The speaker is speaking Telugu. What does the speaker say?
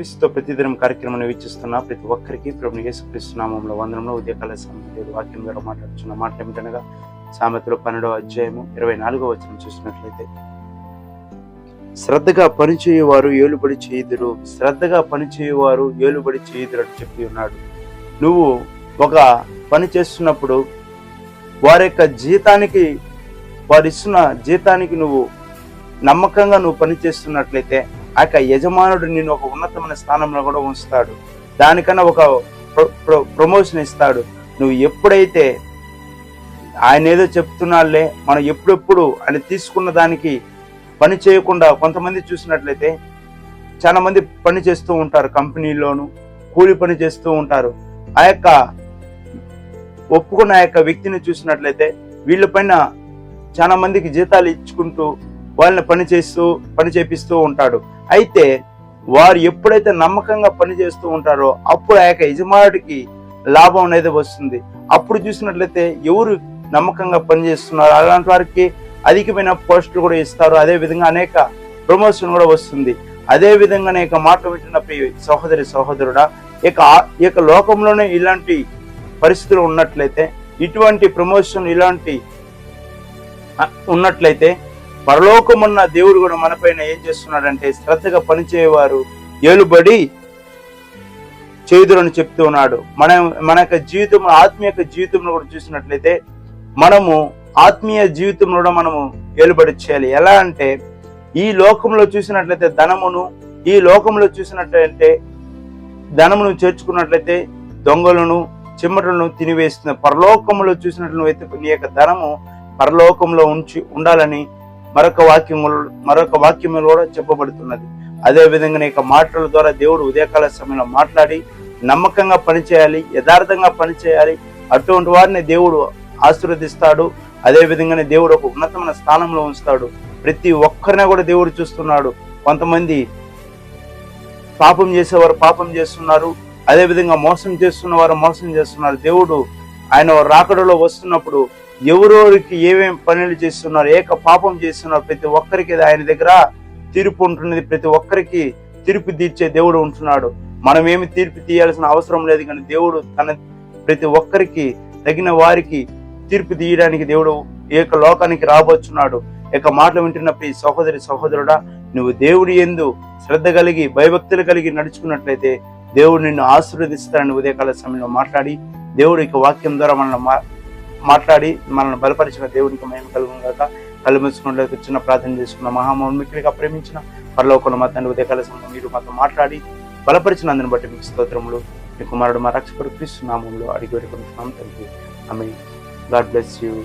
క్రీస్తుతో ప్రతిదినం కార్యక్రమాన్ని వీక్షిస్తున్న ప్రతి ఒక్కరికి ప్రభు యేసుక్రీస్తు వందనంలో ఉదయకాల సమయంలో వాక్యం ద్వారా మాట్లాడుతున్న మాట ఏమిటనగా సామెతలు పన్నెండవ అధ్యాయము ఇరవై నాలుగో వచనం చూసినట్లయితే శ్రద్ధగా పనిచేయువారు ఏలుబడి చేయుదురు శ్రద్ధగా పనిచేయువారు ఏలుబడి చేయుదురు అని చెప్పి ఉన్నాడు. నువ్వు ఒక పని చేస్తున్నప్పుడు వారి యొక్క జీతానికి వారు ఇస్తున్న జీతానికి నువ్వు నమ్మకంగా నువ్వు పని చేస్తున్నట్లయితే ఆ యొక్క యజమానుడు నిన్ను ఒక ఉన్నతమైన స్థానంలో కూడా ఉంచుతాడు. దానికన్నా ఒక ప్రమోషన్ ఇస్తాడు. నువ్వు ఎప్పుడైతే ఆయన ఏదో చెప్తున్నాళ్ళే మనం ఎప్పుడెప్పుడు ఆయన తీసుకున్న దానికి పని చేయకుండా కొంతమంది చూసినట్లయితే చాలా మంది పని చేస్తూ ఉంటారు కంపెనీలోను కూలి పని చేస్తూ ఉంటారు. ఆ యొక్క ఒప్పుకున్న ఆ యొక్క వ్యక్తిని చూసినట్లయితే వీళ్ళపైన చాలా మందికి జీతాలు ఇచ్చుకుంటూ వాళ్ళని పని చేస్తూ పని చేపిస్తూ ఉంటాడు. అయితే వారు ఎప్పుడైతే నమ్మకంగా పని చేస్తూ ఉంటారో అప్పుడు ఆ యొక్క యజమానుడికి లాభం అనేది వస్తుంది. అప్పుడు చూసినట్లయితే ఎవరు నమ్మకంగా పనిచేస్తున్నారు అలాంటి వారికి అధికమైన పోస్టులు కూడా ఇస్తారు. అదే విధంగా అనేక ప్రమోషన్ కూడా వస్తుంది. అదే విధంగా అనేక మాట వింటున్న సహోదరి సహోదరుడా ఇక ఇక లోకంలోనే ఇలాంటి పరిస్థితులు ఉన్నట్లయితే ఇటువంటి ప్రమోషన్ ఇలాంటి ఉన్నట్లయితే పరలోకమున్న దేవుడు కూడా మనపైన ఏం చేస్తున్నాడంటే శ్రద్ధగా పనిచేయవారు ఏలుబడి చేదురని చెప్తూ ఉన్నాడు. మన మన యొక్క జీవితం ఆత్మీయ జీవితంలో కూడా చూసినట్లయితే మనము ఆత్మీయ జీవితంలో కూడా మనము ఏలుబడి చేయాలి. ఎలా అంటే ఈ లోకంలో చూసినట్లయితే ధనమును ఈ లోకంలో చూసినట్లయితే ధనమును చేర్చుకున్నట్లయితే దొంగలను చిమ్మటలను తినివేస్తున్న పరలోకంలో చూసినట్లయితే నీ యొక్క ధనము పరలోకంలో ఉంచి ఉండాలని మరొక వాక్యములు మరొక వాక్యములు కూడా చెప్పబడుతున్నది. అదే విధంగా నీ యొక్క మాటల ద్వారా దేవుడు ఉదయకాల సమయంలో మాట్లాడి నమ్మకంగా పనిచేయాలి యథార్థంగా పనిచేయాలి. అటువంటి వారిని దేవుడు ఆశీర్వదిస్తాడు. అదే విధంగానే దేవుడు ఒక ఉన్నతమైన స్థానంలో ఉంచుతాడు. ప్రతి ఒక్కరిని కూడా దేవుడు చూస్తున్నాడు. కొంతమంది పాపం చేసేవారు పాపం చేస్తున్నారు. అదే విధంగా మోసం చేస్తున్న వారు మోసం చేస్తున్నారు. దేవుడు ఆయన రాకడలో వస్తున్నప్పుడు ఎవరెవరికి ఏమేమి పనులు చేస్తున్నారు ఏక పాపం చేస్తున్నారు ప్రతి ఒక్కరికి ఆయన దగ్గర తీర్పు ఉంటున్నది. ప్రతి ఒక్కరికి తీర్పు తీర్చే దేవుడు ఉంటున్నాడు. మనం ఏమి తీర్పు తీయాల్సిన అవసరం లేదు కానీ దేవుడు తన ప్రతి ఒక్కరికి తగిన వారికి తీర్పు తీయడానికి దేవుడు ఈ యొక్క లోకానికి రాబోచున్నాడు. ఈ యొక్క మాటలు వింటున్న ప్రతి సహోదరి సహోదరుడా నువ్వు దేవుడి ఎందు శ్రద్ధ కలిగి భయభక్తులు కలిగి నడుచుకున్నట్లయితే దేవుడు నిన్ను ఆశీర్వదిస్తారని ఉదయకాల సమయంలో మాట్లాడి దేవుడి యొక్క వాక్యం ద్వారా మనల్ని మా- మాట్లాడి మనల్ని బలపరిచిన దేవునికి మేము కలుగుగాక కళ్ళు చిన్న ప్రార్థన చేసుకున్న మహామౌమికుడిగా ప్రేమించిన పరలోకంలో మా తండ్రి ఉదయకాల సమయంలో మీరు మాతో మాట్లాడి బలపరిచినందుని బట్టి మీకు స్తోత్రములు. మీ కుమారుడు మా రక్షకుడు క్రీస్తు నామంలో అడిగి వేడుకుంటున్నాం తండ్రి. ఆమె గాడ్ బ్లెస్ యూ.